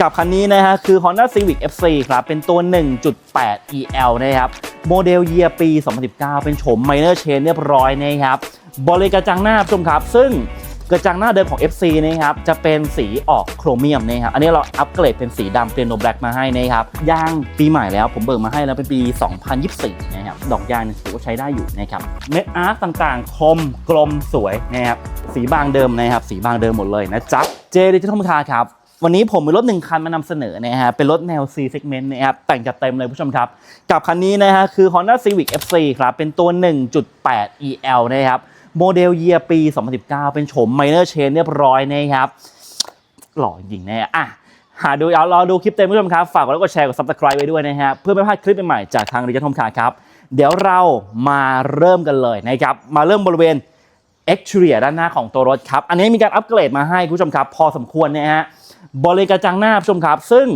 กับคันนี้นะฮะคือ Honda Civic FC ครับ เป็นตัว 1.8 EL นะครับ โมเดลเยียปี 2019 เป็นโฉม Minor Change เรียบร้อยนะครับ บริกระจังหน้าชมครับ ซึ่งกระจังหน้าเดิมของ FC นะครับ จะเป็นสีออกโครเมียมนะครับ อันนี้เราอัปเกรดเป็นสีดำเปียโนแบล็กมาให้นะครับ ยางปีใหม่แล้วผมเบิกมาให้แล้วเป็นปี 2024 นะครับ ดอกยางเนี่ยถือว่าใช้ได้อยู่นะครับ เม็ดอาร์ตต่างๆ คมกลมสวยนะครับ สีบางเดิมนะครับ สีบางเดิมหมดเลยนะจ๊ะ เจดิจิทัลคาครับ วันนี้ผมมีรถหนึ่งคันมานำเสนอนะฮะเป็นรถแนว C segment นะครับแต่งจัดเต็มเลยผู้ชมครับ กับคันนี้นะฮะคือ Honda Civic FC ครับเป็นตัว 1.8 EL นะครับโมเดลเยียปี 2019 เป็นโฉม Minor Change เรียบร้อยนะครับหล่อจริงนะอะหาดูเอารอดูคลิปเต็มผู้ชมครับ ฝากกดไลค์กดแชร์กด subscribe ไว้ด้วยนะฮะเพื่อไม่พลาดคลิปใหม่ๆจากทางดิจิทัลคาครับ เดี๋ยวเรามาเริ่มกันเลยนะครับมาเริ่มบริเวณ exterior ด้านหน้าของตัวรถครับ อันนี้มีการอัปเกรดมาให้คุณผู้ชมครับ พอสมควรนะฮะ บริกระจังหน้าผู้ชมครับ ซึ่ง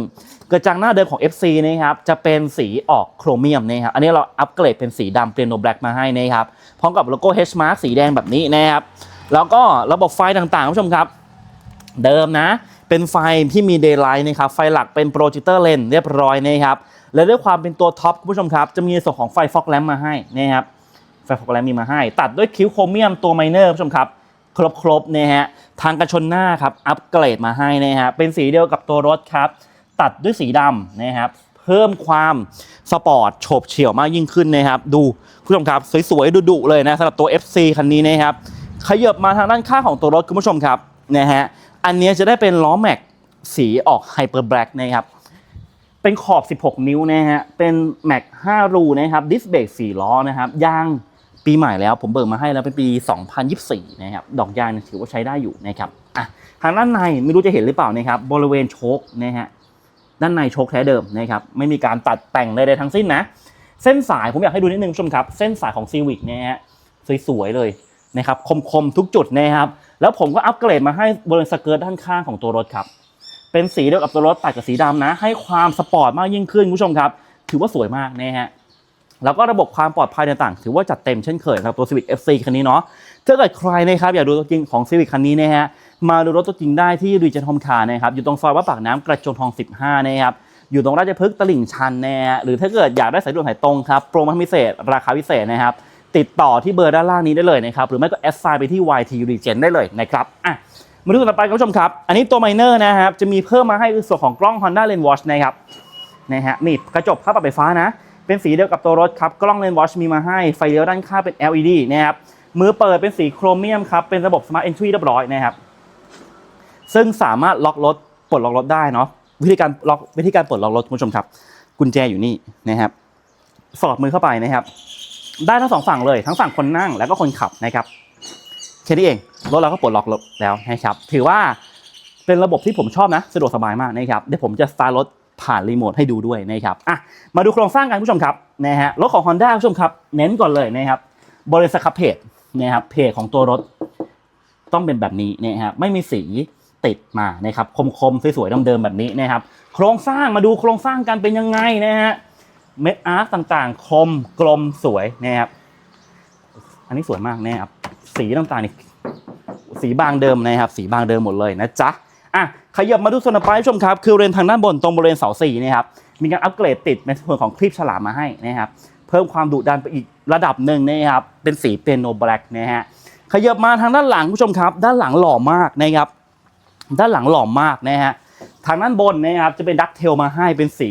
กระจังหน้าเดิมของ FC นะครับจะเป็นสีออกโครเมียมนะครับอันนี้เราอัปเกรดเป็นสีดำเปลี่ยนโนแบล็กมาให้นะครับพร้อมกับโลโก้ H mark สีแดงแบบนี้นะครับแล้วก็ระบบไฟต่างๆผู้ชมครับ เดิมนะ เป็นไฟที่มี daylight นะครับไฟหลักเป็นโปรเจคเตอร์เลนเรียบร้อยนะครับและด้วยความเป็นตัวท็อปคุณผู้ชมครับ จะมีส่วนของไฟฟอกแลมมาให้นะครับไฟฟอกแลมมีมาให้ ตัดด้วยคิ้วโครเมียมตัวไมเนอร์ผู้ชมครับ ครบๆนะฮะทางกันชนหน้าครับอัปเกรดมาให้นะฮะเป็นสีเดียวกับตัวรถครับ ตัดด้วยสีดำนะครับเพิ่มความสปอร์ตโฉบเฉี่ยวมากยิ่งขึ้นนะครับ ดูคุณผู้ชมครับสวยๆดุๆเลยนะสำหรับตัว FC คันนี้นะครับขยับมาทางด้านข้างของตัวรถคุณผู้ชมครับนะฮะอันนี้จะได้เป็นล้อแม็กสีออกไฮเปอร์แบล็กนะครับเป็นขอบ 16 นิ้วนะฮะเป็นแม็ก5รูนะครับดิสเบรก4ล้อนะครับยาง ปีใหม่แล้วผมเบิกมาให้แล้วเป็นปี 2024 นะครับ ดอกยางถือว่าใช้ได้อยู่นะครับอะทางด้านในไม่รู้จะเห็นหรือเปล่านะครับ บริเวณโชคนะฮะ ด้านในโชคแท้เดิมนะครับ ไม่มีการตัดแต่งใดๆทั้งสิ้นนะ เส้นสายผมอยากให้ดูนิดนึงคุณผู้ชมครับ เส้นสายของซีวิกนะฮะ สวยๆเลยนะครับ คมๆทุกจุดนะครับ แล้วผมก็อัปเกรดมาให้บริเวณสเกิร์ตด้านข้างของตัวรถครับ เป็นสีเดียวกับตัวรถตัดกับสีดำนะ ให้ความสปอร์ตมากยิ่งขึ้นคุณผู้ชมครับ ถือว่าสวยมากนะฮะ แล้วก็ระบบความปลอดภัยต่างๆ ถือว่าจัดเต็มเช่นเคยครับตัว Civic FC คันนี้เนาะถ้าเกิดใครนะครับอยากดูตัวจริงของ Civic คันนี้นะฮะมาดูรถตัวจริงได้ที่รีเจนทอมคาร์นะครับอยู่ตรงซอยวัดปากน้ำกระจงทอง 15 นะครับอยู่ตรงราชพฤกษ์ตลิ่งชันนะฮะหรือถ้าเกิดอยากได้สายด่วนสายตรงครับโปรโมชั่นพิเศษ ราคาพิเศษนะครับติดต่อที่เบอร์ด้านล่างนี้ได้เลยนะครับหรือไม่ก็แอดไซน์ไปที่ YT Regen ได้เลยนะครับอะมาดูต่อไปคุณผู้ชมครับ อันนี้ตัวไมเนอร์นะครับจะมีเพิ่มมาให้คือส่วนของกล้อง Honda Lens Watch นะครับนะฮะนี่กระจกภาพปรับไฟฟ้านะ เป็นสีเดียวกับตัวรถครับ กล้องเลนส์วอชมีมาให้ ไฟเลี้ยวด้านข้างเป็น LED นะครับ มือเปิดเป็นสีโครเมียมครับ เป็นระบบ Smart Entry เรียบร้อยนะครับ ซึ่งสามารถล็อกรถ ปลดล็อกรถได้เนาะ วิธีการล็อก วิธีการปลดล็อกรถคุณผู้ชมครับ กุญแจอยู่นี่นะครับ สอดมือเข้าไปนะครับ ได้ทั้งสองฝั่งเลย ทั้งฝั่งคนนั่งแล้วก็คนขับนะครับ แค่นี้เอง รถเราก็ปลดล็อกแล้วนะครับ ถือว่าเป็นระบบที่ผมชอบนะ สะดวกสบายมากนะครับ เดี๋ยวผมจะสตาร์ทรถ ผ่านรีโมทให้ดูด้วยนะครับอะมาดูโครงสร้างกันผู้ชมครับนะฮะรถของ Honda ผู้ชมครับ เน้นก่อนเลยนะครับบริษัทคับเพจนะครับเพจของตัวรถต้องเป็นแบบนี้นะครับไม่มีสีติดมานะครับคมๆสวยๆเดิมๆแบบนี้นะครับ โครงสร้างมาดูโครงสร้างกันเป็นยังไงนะฮะเม็ดอาร์ตต่างๆ คมกลมสวยนะครับอันนี้สวยมากนะครับสีต่างๆนี่สีบางเดิมนะครับ สีบางเดิมหมดเลยนะจ๊ะอะ ขยับมาดูส่วนต่อไปผู้ชมครับ คือบริเวณทางด้านบนตรงบริเวณเสาสี่นะครับ มีการอัปเกรดติดในส่วนของคลิปฉลามมาให้นะครับ เพิ่มความดุดันไปอีกระดับหนึ่งนะครับ เป็นสีเปียโนแบล็กนะฮะ ขยับมาทางด้านหลังผู้ชมครับ ด้านหลังหล่อมากนะครับ ด้านหลังหล่อมากนะฮะ ทางด้านบนนะครับจะเป็นดักเทลมาให้เป็นสี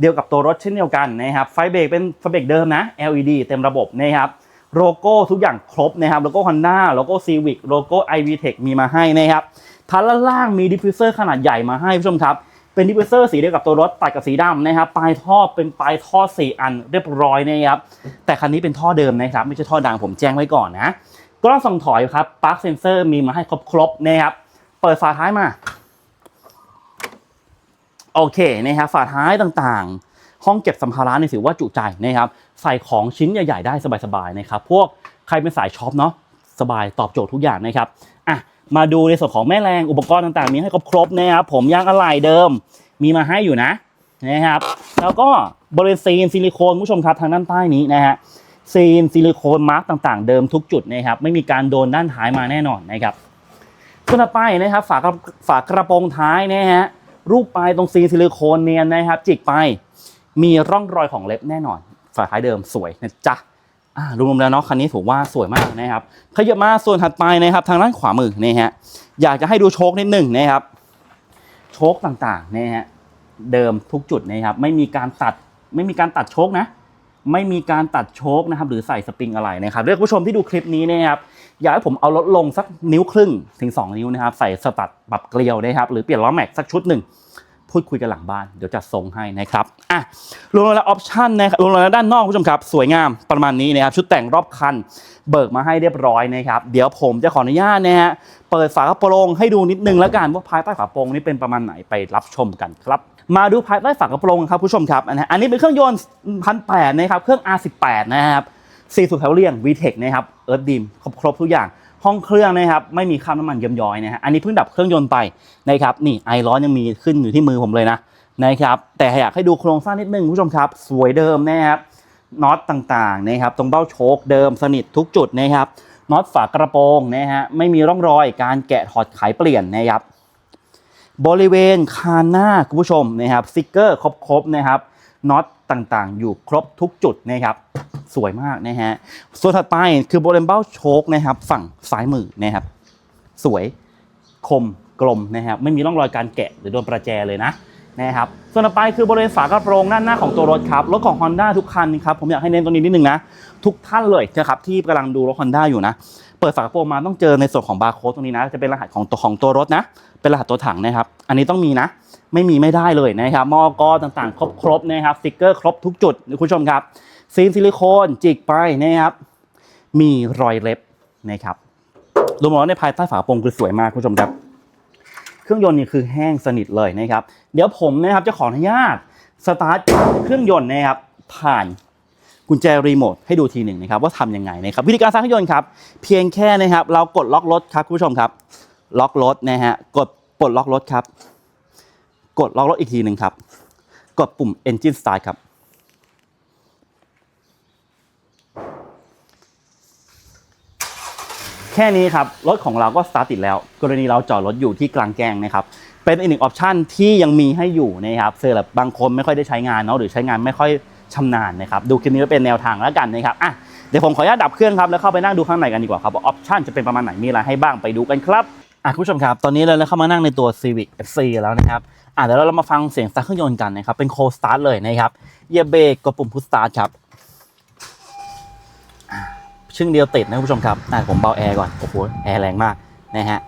เดียวกับตัวรถเช่นเดียวกันนะครับ ไฟเบรกเป็นไฟเบรกเดิมนะ LED เต็มระบบนะครับโลโก้ทุกอย่างครบนะครับโลโก้ Honda โลโก้ Civic โลโก้ iVTEC มีมาให้นะครับ ทันด้านล่างมีดิฟฟิวเซอร์ขนาดใหญ่มาให้ผู้ชมครับ เป็นดิฟฟิวเซอร์สีเดียวกับตัวรถตัดกับสีดำนะครับ ปลายท่อเป็นปลายท่อ 4 อันเรียบร้อยนะครับ แต่คันนี้เป็นท่อเดิมนะครับ ไม่ใช่ท่อดังผมแจ้งไว้ก่อนนะกล้องส่องถอยครับปลั๊กเซนเซอร์มีมาให้ครบๆนะครับ เปิดฝาท้ายมา โอเคนะครับฝาท้ายต่างๆ ห้องเก็บสัมภาระนี่ถือว่าจุใจนะครับ ใส่ของชิ้นใหญ่ ๆ ได้สบายๆนะครับ พวกใครเป็นสายช็อปเนาะสบายตอบโจทย์ทุกอย่างนะครับอะ มาดูในส่วนของแม่แรงอุปกรณ์ต่างๆ มีให้ครบๆนะครับผมยางอะไหล่เดิมมีมาให้อยู่นะนะครับ แล้วก็บริเวณซีนซิลิโคนผู้ชมครับทางด้านใต้นี้นะฮะซีนซิลิโคนมาร์กต่างๆ เดิมทุกจุดนะครับไม่มีการโดนด้านท้ายมาแน่นอนนะครับส่วนต่อไปนะครับฝากระฝากระโปรงท้ายนะฮะรูปปลายตรงซีนซิลิโคนเนียนนะครับ จิกไปมีร่องรอยของเล็บแน่นอนฝาท้ายเดิมสวยนะจ๊ะ รวมๆแล้วเนาะคันนี้ถือว่าสวยมากนะครับขยับมาส่วนถัดไปนะครับ ทางด้านขวามือนี่ฮะอยากจะให้ดูโชคนิดหนึ่งนะครับ โชคต่างๆนะฮะเดิมทุกจุดนะครับ ไม่มีการตัดไม่มีการตัดโชคนะ ไม่มีการตัดโชคนะครับ หรือใส่สปริงอะไรนะครับเรียกผู้ชมที่ดูคลิปนี้นะครับอยากให้ผมเอาลดลงสักนิ้วครึ่งถึง 2 นิ้วนะครับ ใส่สตัดปรับเกลียวนะครับ หรือเปลี่ยนล้อแม็กซ์สักชุดหนึ่ง พูดคุยกันหลังบ้านเดี๋ยวจัดทรงให้นะครับอะรวมแล้วออปชั่นนะครับรวมแล้วด้านนอกคุณผู้ชมครับ สวยงามประมาณนี้นะครับชุดแต่งรอบคันเบิกมาให้เรียบร้อยนะครับ เดี๋ยวผมจะขออนุญาตนะฮะเปิดฝากระโปรงให้ดูนิดนึงแล้วกันว่าภายใต้ฝากระโปรงนี้เป็นประมาณไหนไปรับชมกันครับมาดูภายใต้ฝากระโปรงครับผู้ชมครับอันนี้เป็นเครื่องยนต์พันแปดนะครับเครื่อง R18 นะครับซีสูบแถวเลี่ยง VTEC นะครับเอิร์ธดิมครบครบทุกอย่าง ห้องเครื่องนะครับไม่มีคราบน้ำมันเยิ้มย้อยนะฮะอันนี้เพิ่งดับเครื่องยนต์ไปนะครับนี่ไอร้อนยังมีขึ้นอยู่ที่มือผมเลยนะนะครับแต่อยากให้ดูโครงสร้างนิดนึงคุณผู้ชมครับ สวยเดิมนะครับน็อตต่างๆนะครับตรงเบ้าโชคเดิมสนิททุกจุดนะครับน็อตฝากระโปรงนะฮะไม่มีร่องรอยการแกะถอดไขเปลี่ยนนะครับบริเวณคานหน้าคุณผู้ชมนะครับสติกเกอร์ครบๆนะครับน็อต ต่างๆ อยู่ครบทุกจุดนะครับสวยมากนะฮะส่วนถัดไปคือบริเวณเบ้าโชคนะครับ ฝั่งซ้ายมือนะครับ สวยคมกลมนะครับไม่มีร่องรอยการแกะหรือโดนประแจเลยนะนะครับส่วนต่อไปคือบริเวณฝากระโปรงด้านหน้าของตัวรถครับรถของ Honda ทุกคันครับผมอยากให้เน้นตรงนี้นิดนึงนะทุกท่านเลยนะครับที่กำลังดูรถ Honda อยู่นะ เปิดฝากระโปรงมาต้องเจอในส่วนของบาร์โค้ดตรงนี้นะจะเป็นรหัสของตัวของตัวรถนะ เป็นรหัสตัวถังนะครับ อันนี้ต้องมีนะ ไม่มีไม่ได้เลยนะครับมอกต่างๆ ครบครบนะครับสติกเกอร์ครบทุกจุดคุณผู้ชมครับซีนซิลิโคนจิกไปนะครับมีรอยเล็บนะครับรวมแล้วในภายใต้ฝาโปรงคือสวยมากคุณผู้ชมครับ เครื่องยนต์นี่คือแห้งสนิทเลยนะครับ เดี๋ยวผมนะครับจะขออนุญาตสตาร์ทเครื่องยนต์นะครับผ่านกุญแจรีโมทให้ดูทีหนึ่งนะครับว่าทำยังไงนะครับวิธีการสร้างเครื่องยนต์ครับ เพียงแค่นะครับ เรากดล็อกรถครับคุณผู้ชมครับ ล็อกรถนะฮะกดปลดล็อกรถครับ กดล็อกรถอีกทีหนึ่งครับ กดปุ่ม Engine Start ครับ แค่นี้ครับ รถของเราก็สตาร์ทติดแล้ว กรณีเราจอดรถอยู่ที่กลางแกงนะครับ เป็นอีกหนึ่งออปชันที่ยังมีให้อยู่นะครับเซอร์แบบบางคนไม่ค่อยได้ใช้งานเนาะหรือใช้งานไม่ค่อยชำนาญนะครับ ดูคลิปนี้เป็นแนวทางแล้วกันนะครับอะเดี๋ยวผมขออนุญาตดับเครื่องครับแล้วเข้าไปนั่งดูข้างในกันดีกว่าครับว่าออปชันจะเป็นประมาณไหนมีอะไรให้บ้างไปดูกันครับอะคุณผู้ชมครับ ตอนนี้เราเข้ามานั่งในตัว Civic FC แล้วนะครับ อะเดี๋ยวเรามาฟังเสียงสตาร์ทเครื่องยนต์กันนะครับ เป็นโคสตาร์ทเลยนะครับเหยียบเบรกกดปุ่มพุชสตาร์ทครับชึ่งเดียวติดนะคุณผู้ชมครับอะผมเบาแอร์ก่อน โอ้โห แอร์แรงมากนะฮะ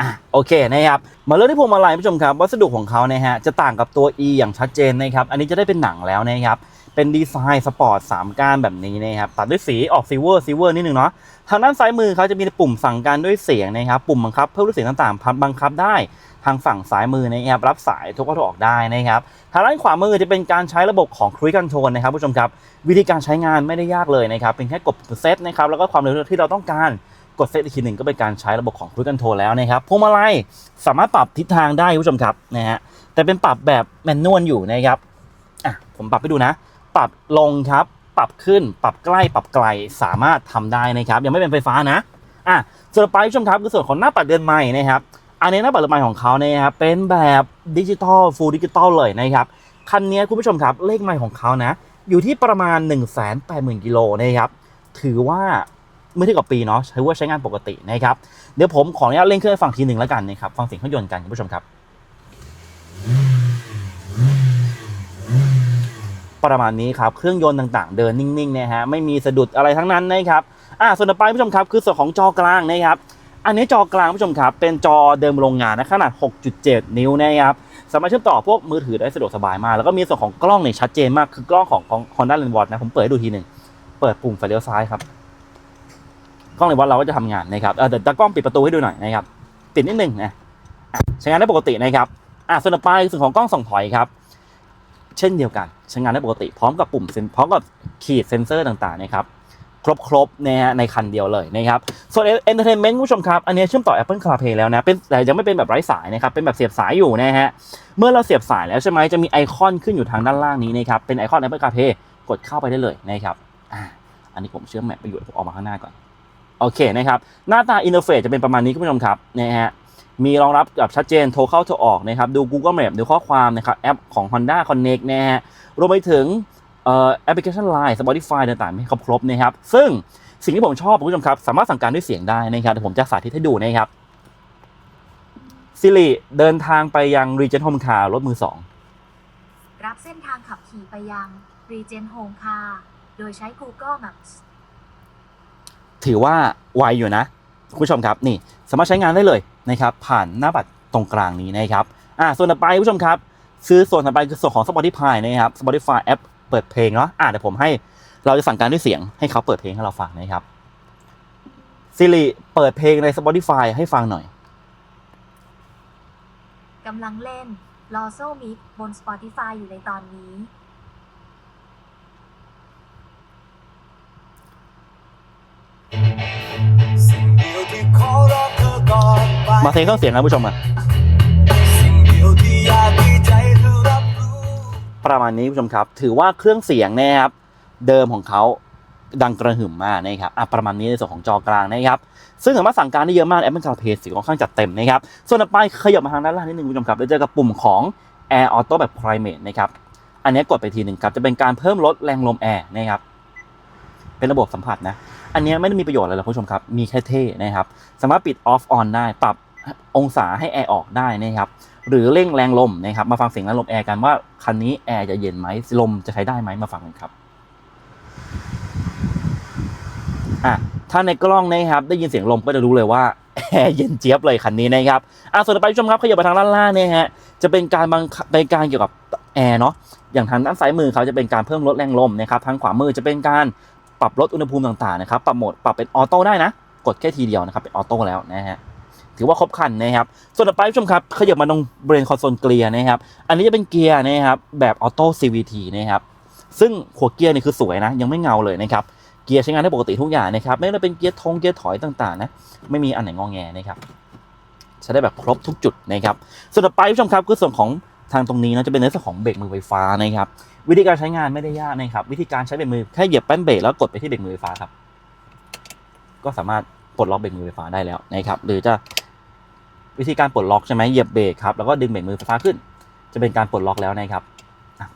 อะโอเคนะครับ มาเริ่มที่พวงมาลัยผู้ชมครับ วัสดุของเขานะฮะ จะต่างกับตัว E อย่างชัดเจนนะครับ อันนี้จะได้เป็นหนังแล้วนะครับ เป็นดีไซน์สปอร์ต3ก้านแบบนี้นะครับ ตัดด้วยสีออกซิเวอร์ซิเวอร์นิดนึงเนาะ ทางด้านซ้ายมือเขาจะมีปุ่มสั่งการด้วยเสียงนะครับ ปุ่มบังคับเพิ่มด้วยเสียงต่างๆพับบังคับได้ ทางฝั่งซ้ายมือนะครับรับสายทุกข้อโทรออกได้นะครับทางด้านขวามือจะเป็นการใช้ระบบของ Cruise Control นะครับผู้ชมครับ วิธีการใช้งานไม่ได้ยากเลยนะครับเป็นแค่กดเซตนะครับแล้วก็ความเร็วที่เราต้องการกดเซตอีกทีหนึ่งก็เป็นการใช้ระบบของ Cruise Control แล้วนะครับพวงมาลัยสามารถปรับทิศทางได้ผู้ชมครับนะฮะแต่เป็นปรับแบบแมนนวลอยู่นะครับอะผมปรับให้ดูนะ ปรับลงครับปรับขึ้น ปรับใกล้ปรับไกลสามารถทำได้นะครับ ยังไม่เป็นไฟฟ้านะอะส่วนไปผู้ชมครับคือส่วนของหน้าปัดเดือนใหม่นะครับ อันนี้หน้าปัดเดือนของเขาเนี่ยครับเป็นแบบดิจิตอลฟูลดิจิตอลเลยนะครับคันนี้คุณผู้ชมครับเลขไมล์ของเขานะ อยู่ที่ประมาณ 1 8 0 0 0 0กิโลนะครับถือว่าเมื่อเทียบกับปีเนาะถือว่าใช้งานปกตินะครับเดี๋ยวผมขออนุญาตเล่นเครื่องให้ฟังทีหนึ่งแล้วกันนะครับฟังเสียงเครื่องยนต์กันคุณผู้ชมครับประมาณนี้ครับ เครื่องยนต์ต่างๆ เดินนิ่งๆนะฮะไม่มีสะดุดอะไรทั้งนั้นนะครับอ่าส่วนต่อไปคุณผู้ชมครับ คือส่วนของจอกลางนะครับ อันนี้จอกลางผู้ชมครับเป็นจอเดิมโรงงานนะขนาด 6.7 นิ้วนะครับสามารถเชื่อมต่อพวกมือถือได้สะดวกสบายมาก แล้วก็มีส่วนของกล้องเนี่ยชัดเจนมากคือกล้องของของ Honda l e n s w a t นะผมเปิดให้ดูทีหนึ่งเปิดปุ่มไฟเลี้ยวซ้ายครับกล้องเลนส์วอตเราก็จะทำงานนะครับเออเดี๋ยวตากล้องปิดประตูให้ดูหน่อยนะครับปิดนิดนึงนะใช้งานได้ปกตินะครับอะส่วนต่อไปส่วนของกล้องส่องถอยครับ เช่นเดียวกันใช้งานได้ปกติพร้อมกับปุ่มเซนพร้อมกับขีดเซนเซอร์ต่างๆนะครับ ครบๆนะฮะในคันเดียวเลยนะครับ ส่วน Entertainment คุณผู้ชมครับ อันนี้เชื่อมต่อ Apple CarPlay แล้วนะเป็นแต่ยังไม่เป็นแบบไร้สายนะครับ เป็นแบบเสียบสายอยู่นะฮะ เมื่อเราเสียบสายแล้วใช่ไหมจะมีไอคอนขึ้นอยู่ทางด้านล่างนี้นะครับ เป็นไอคอน Apple CarPlay กดเข้าไปได้เลยนะครับอ่าอันนี้ผมเชื่อมแมปไปอยู่ผมออกมาข้างหน้าก่อนโอเคนะครับหน้าตาอินเทอร์เฟซจะเป็นประมาณนี้คุณผู้ชมครับนะฮะมีรองรับแบบชัดเจนโทรเข้าโทรออกนะครับดู Google Map ดูข้อความนะครับแอปของ Honda Connect นะฮะรวมไปถึง แอปพลิเคชัน Line Spotify ต่างๆให้ครบครบนะครับ ซึ่งสิ่งที่ผมชอบคุณผู้ชมครับ สามารถสั่งการด้วยเสียงได้นะครับเดี๋ยวผมจะสาธิตให้ดูนะครับซิริเดินทางไปยัง Regent Home Car รถมือสองรับเส้นทางขับขี่ไปยัง Regen Home Car โดยใช้ Google Maps ถือว่าไวอยู่นะคุณผู้ชมครับนี่สามารถใช้งานได้เลยนะครับ ผ่านหน้าบัตรตรงกลางนี้นะครับอ่าส่วนต่อไปคุณผู้ชมครับ ซื้อส่วนต่อไปคือส่วนของ Spotify นะครับ Spotify แอป เปิดเพลงเนาะอ่าเดี๋ยวผมให้เราจะสั่งการด้วยเสียงให้เขาเปิดเพลงให้เราฟังนะครับซิริเปิดเพลงใน Spotify ให้ฟังหน่อยกำลังเล่น l o s o Mix บน Spotify อยู่ในตอนนี้สิ่งเดียวที่ขอรอเธอก่อนไปมาเทเครื่องเสียงนะคุณผู้ชมอะสิ่งเดียวที่อยากให้ใจเธอรับรู้ ประมาณนี้คุณผู้ชมครับ ถือว่าเครื่องเสียงนะครับเดิมของเขาดังกระหึ่มมากนะครับอะประมาณนี้ในส่วนของจอกลางนะครับ ซึ่งสามารถสั่งการได้เยอะมากแอปเปิลคาร์เพย์สีค่อนข้างจัดเต็มนะครับ ส่วนต่อไปขยับมาทางด้านล่างนิดนึงคุณผู้ชมครับได้เจอกับปุ่มของ Air Auto แบบ Private นะครับ อันนี้กดไปทีหนึ่งครับจะเป็นการเพิ่มลดแรงลมแอร์นะครับ เป็นระบบสัมผัสนะ อันนี้ไม่ได้มีประโยชน์อะไรหรอกคุณผู้ชมครับ มีแค่เท่นะครับ สามารถปิด off on ได้ ปรับองศาให้แอร์ออกได้นะครับ หรือเร่งแรงลมนะครับมาฟังเสียงแรงลมแอร์กันว่าคันนี้แอร์จะเย็นไหมลมจะใช้ได้ไหมมาฟังกันครับอะถ้าในกล้องนะครับได้ยินเสียงลมก็จะรู้เลยว่าแอร์เย็นเจี๊ยบเลยคันนี้นะครับอะส่วนต่อไปผู้ชมครับขยับไปทางด้านล่างเนี่ยฮะจะเป็นการบังเป็นการเกี่ยวกับแอร์เนาะอย่างทางด้านซ้ายมือเขาจะเป็นการเพิ่มลดแรงลมนะครับทางขวามือจะเป็นการปรับลดอุณหภูมิต่างๆนะครับปรับโหมดปรับเป็นออโต้ได้นะ กดแค่ทีเดียวนะครับเป็นออโต้แล้วนะฮะ ถือว่าครบคันนะครับ ส่วนต่อไปผู้ชมครับขยับมาตรงเบรนคอนโซลเกียร์นะครับ อันนี้จะเป็นเกียร์นะครับแบบออโต้ CVT นะครับซึ่งหัวเกียร์นี่คือสวยนะ ยังไม่เงาเลยนะครับเกียร์ใช้งานได้ปกติทุกอย่างนะครับไม่ว่าเป็นเกียร์ทงเกียร์ถอยต่างๆนะไม่มีอันไหนงอแงนะครับใช้ได้แบบครบทุกจุดนะครับส่วนต่อไปผู้ชมครับคือส่วนของทางตรงนี้นะจะเป็นในส่วนของเบรกมือไฟฟ้านะครับวิธีการใช้งานไม่ได้ยากนะครับวิธีการใช้เบรกมือแค่เหยียบแป้นเบรกแล้วกดไปที่เบรกมือไฟฟ้าครับ ก็สามารถปลดล็อกเบรกมือไฟฟ้าได้แล้วนะครับหรือจะ วิธีการปลดล็อกใช่ไหมเหยียบเบรกครับแล้วก็ดึงเบรกมือไฟฟ้าขึ้น จะเป็นการปลดล็อกแล้วนะครับ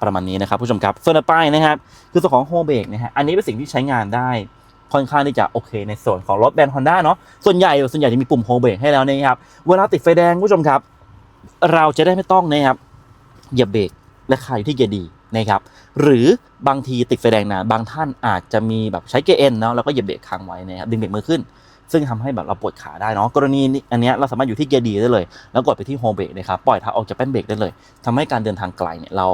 ประมาณนี้นะครับผู้ชมครับส่วนต่อไปนะครับคือส่วนของโฮเบรกนะฮะอันนี้เป็นสิ่งที่ใช้งานได้ค่อนข้างที่จะโอเคในส่วนของรถแบรนด์ฮอนด้าเนาะส่วนใหญ่ส่วนใหญ่จะมีปุ่มโฮเบรกให้แล้วนะครับเวลาติดไฟแดงผู้ชมครับ เราจะได้ไม่ต้องนะครับเหยียบเบรกและคาอยู่ที่เกียร์ดีนะครับหรือบางทีติดไฟแดงนะบางท่านอาจจะมีแบบใช้เกียร์เอ็นเนาะแล้วก็เหยียบเบรกค้างไว้นะครับดึงเบรกมือขึ้น ซึ่งทำให้แบบเราปวดขาได้เนาะกรณีอันนี้เราสามารถอยู่ที่เกียร์ดีได้เลย แล้วกดไปที่โฮเบรกนะครับปล่อยเท้าออกจากแป้นเบรกได้เลยทำให้การเดินทางไกลเนี่ยเรา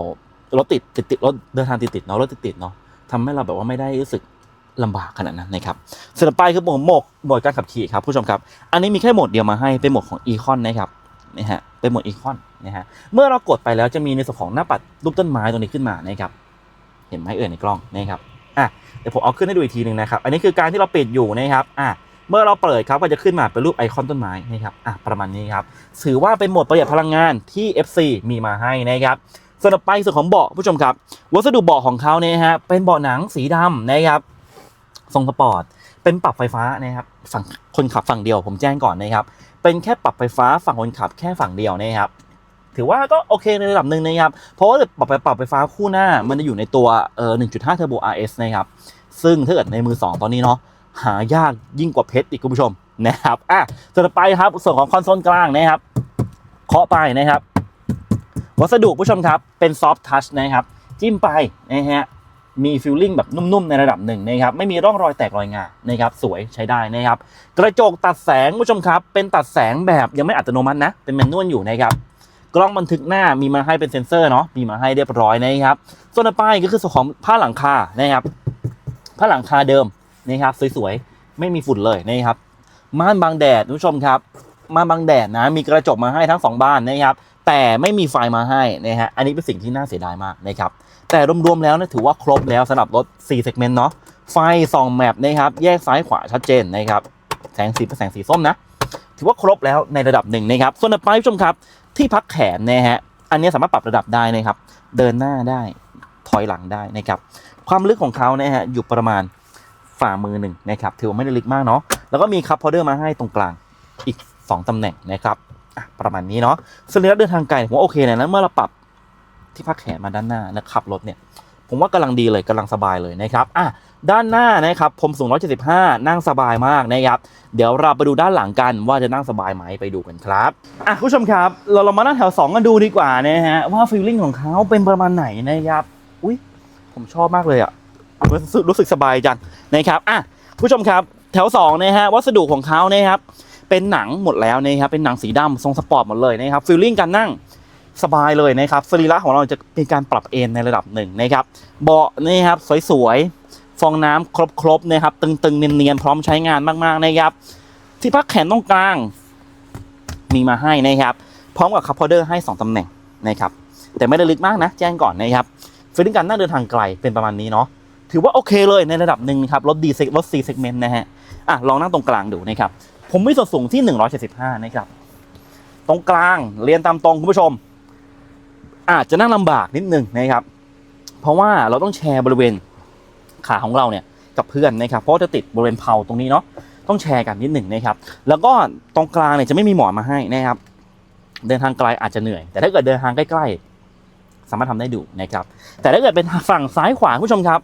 รถติดติดติดรถเดินทางติดติดเนาะรถติดติดเนาะทำให้เราแบบว่าไม่ได้รู้สึกลำบากขนาดนั้นนะครับส่วนต่อไปคือโหมดโหมดโหมดการขับขี่ครับผู้ชมครับ อันนี้มีแค่โหมดเดียวมาให้เป็นโหมดของอีคอนนะครับนะฮะเป็นโหมดอีคอนนะฮะเมื่อเรากดไปแล้วจะมีในส่วนของหน้าปัดรูปต้นไม้ตรงนี้ขึ้นมานะครับเห็นไหมเอ่ยในกล้องนะครับอะเดี๋ยวผมเอาขึ้นให้ดูอีกทีหนึ่งนะครับ อันนี้คือการที่เราปิดอยู่นะครับอะ เมื่อเราเปิดครับก็จะขึ้นมาเป็นรูปไอคอนต้นไม้นะครับอะประมาณนี้ครับถือว่าเป็นโหมดประหยัดพลังงานที่ FC มีมาให้นะครับส่วนต่อไปส่วนของเบาะผู้ชมครับวัสดุเบาะของเขาเนี่ยฮะเป็นเบาะหนังสีดำนะครับทรงสปอร์ตเป็นปรับไฟฟ้านะครับฝั่งคนขับฝั่งเดียวผมแจ้งก่อนนะครับ เป็นแค่ปรับไฟฟ้าฝั่งคนขับแค่ฝั่งเดียวนะครับถือว่าก็โอเคในระดับหนึ่งนะครับ เพราะว่าปรับไปปรับไฟฟ้าคู่หน้ามันจะอยู่ในตัวเอ่อ1.5 Turbo RS นะครับ ซึ่งถ้าเกิดในมือ 2 ตอนนี้เนาะ หายากยิ่งกว่าเพชรอีกคุณผู้ชมนะครับอะต่อไปครับส่วนของคอนโซลกลางนะครับเคาะไปนะครับ วัสดุผู้ชมครับเป็นซอฟท์ทัชนะครับ จิ้มไปนะฮะมีฟิลลิ่งแบบนุ่มๆ ในระดับหนึ่งนะครับไม่มีร่องรอยแตกรอยงานะครับสวยใช้ได้นะครับ กระจกตัดแสงผู้ชมครับ เป็นตัดแสงแบบยังไม่อัตโนมัตินะ เป็นแมนนวลอยู่นะครับกล้องบันทึกหน้ามีมาให้เป็นเซ็นเซอร์เนาะมีมาให้เรียบร้อยนะครับส่วนต่อไปก็คือส่วนของผ้าหลังคานะครับผ้าหลังคาเดิม นะครับสวยๆไม่มีฝุ่นเลยนะครับม่านบังแดดคุณผู้ชมครับม่านบังแดดนะมีกระจกมาให้ทั้งสองบ้านนะครับแต่ไม่มีไฟมาให้นะฮะอันนี้เป็นสิ่งที่น่าเสียดายมากนะครับแต่รวมๆแล้วนะถือว่าครบแล้วสำหรับรถ4 segment เนาะไฟสองแมปนะครับแยกซ้ายขวาชัดเจนนะครับแสงสีเป็นแสงสีส้มนะ ถือว่าครบแล้วในระดับหนึ่งนะครับ ส่วนต่อไปผู้ชมครับที่พักแขนนะฮะอันนี้สามารถปรับระดับได้นะครับ เดินหน้าได้ถอยหลังได้นะครับ ความลึกของเขานะฮะอยู่ประมาณ ฝ่ามือหนึ่งนะครับถือว่าไม่ได้ลึกมากเนาะแล้วก็มีคัพพอเดอร์มาให้ตรงกลางอีก 2 ตำแหน่งนะครับประมาณนี้เนาะสรีระเดินทางไกลผมว่าโอเคเลยนเมื่อเราปรับที่พักแขนมาด้านหน้านะขับรถเนี่ยผมว่ากำลังดีเลยกำลังสบายเลยนะครับอะด้านหน้านะครับผมสูง 175 นั่งสบายมากนะครับ เดี๋ยวเราไปดูด้านหลังกันว่าจะนั่งสบายไหมไปดูกันครับอะคุณผู้ชมครับ เราเรามานั่งแถว 2 กันดูดีกว่านะฮะว่าฟีลลิ่งของเขาเป็นประมาณไหนนะครับ อุ้ยผมชอบมากเลยอะ รู้สึกสบายจังนะครับอะผู้ชมครับแถว2นะฮะวัสดุของเขานะครับเป็นหนังหมดแล้วนะครับเป็นหนังสีดำทรงสปอร์ตหมดเลยนะครับฟีลลิ่งการนั่งสบายเลยนะครับสรีระของเราจะเป็นการปรับเอนในระดับหนึ่งนะครับเบาะนี่ครับสวยๆฟองน้ำครบๆนะครับตึงๆเนียนๆพร้อมใช้งานมากๆนะครับที่พักแขนตรงกลางมีมาให้นะครับพร้อมกับคัพพอเดอร์ให้ 2 ตำแหน่งนะครับแต่ไม่ได้ลึกมากนะ แจ้งก่อนนะครับฟีลลิ่งการนั่งเดินทางไกลเป็นประมาณนี้เนาะ ถือว่าโอเคเลยในระดับหนึ่งนะครับรถดีเซรถ C segment นะฮะอะลองนั่งตรงกลางดูนะครับผมมีส่วนสูงที่ 175 นะครับ ตรงกลางเรียนตามตรงคุณผู้ชม อาจจะนั่งลำบากนิดนึงนะครับ เพราะว่าเราต้องแชร์บริเวณขาของเราเนี่ยกับเพื่อนนะครับเพราะจะติดบริเวณเพาตรงนี้เนาะต้องแชร์กันนิดหนึ่งนะครับ แล้วก็ตรงกลางเนี่ยจะไม่มีหมอนมาให้นะครับ เดินทางไกลอาจจะเหนื่อย แต่ถ้าเกิดเดินทางใกล้ๆสามารถทำได้ดูนะครับ แต่ถ้าเกิดเป็นฝั่งซ้ายขวาคุณผู้ชมครับ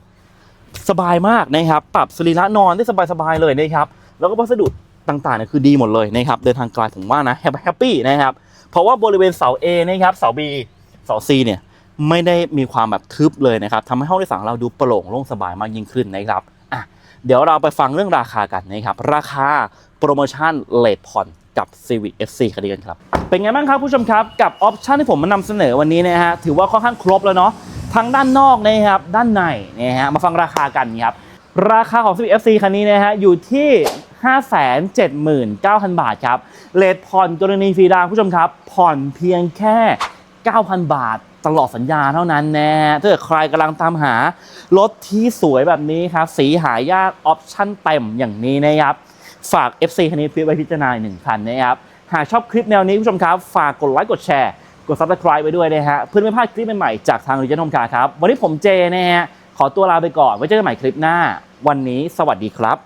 สบายมากนะครับ ปรับสรีระนอนได้สบายๆเลยนะครับ แล้วก็วัสดุต่างๆเนี่ยคือดีหมดเลยนะครับ เดินทางไกลผมว่านะแฮปปี้นะครับ เพราะว่าบริเวณเสา A นะครับ เสา B เสา C เนี่ยไม่ได้มีความแบบทึบเลยนะครับทำให้ห้องโดยสารของเราดูโปร่งโล่งสบายมากยิ่งขึ้นนะครับอะเดี๋ยวเราไปฟังเรื่องราคากันนะครับ ราคาโปรโมชั่นเลทผ่อนกับ Civic FC คันนี้กันครับ เป็นไงบ้างครับผู้ชมครับ กับออปชันที่ผมมานำเสนอวันนี้นะฮะถือว่าค่อนข้างครบแล้วเนาะ ทั้งด้านนอกนะครับด้านในนะฮะมาฟังราคากันครับราคาของ Civic FC คันนี้นะฮะอยู่ที่ 579,000 บาทครับเลทผ่อนกรณีฟรีดาวผู้ชมครับ ผ่อนเพียงแค่ 9,000 บาทตลอดสัญญาเท่านั้นนะฮะถ้าเกิดใครกำลังตามหารถที่สวยแบบนี้ครับ สีหายากออปชั่นเต็มอย่างนี้นะครับ ฝาก FC คันนี้ไว้พิจารณาหนึ่งคันนะครับ หากชอบคลิปแนวนี้ผู้ชมครับ ฝากกดไลค์กดแชร์ กด subscribe ไปด้วยนะฮะเพื่อไม่พลาดคลิปใหม่ๆจากทางริจนมคาครับ วันนี้ผมเจนะฮะขอตัวลาไปก่อนไว้เจอกันใหม่คลิปหน้า วันนี้สวัสดีครับ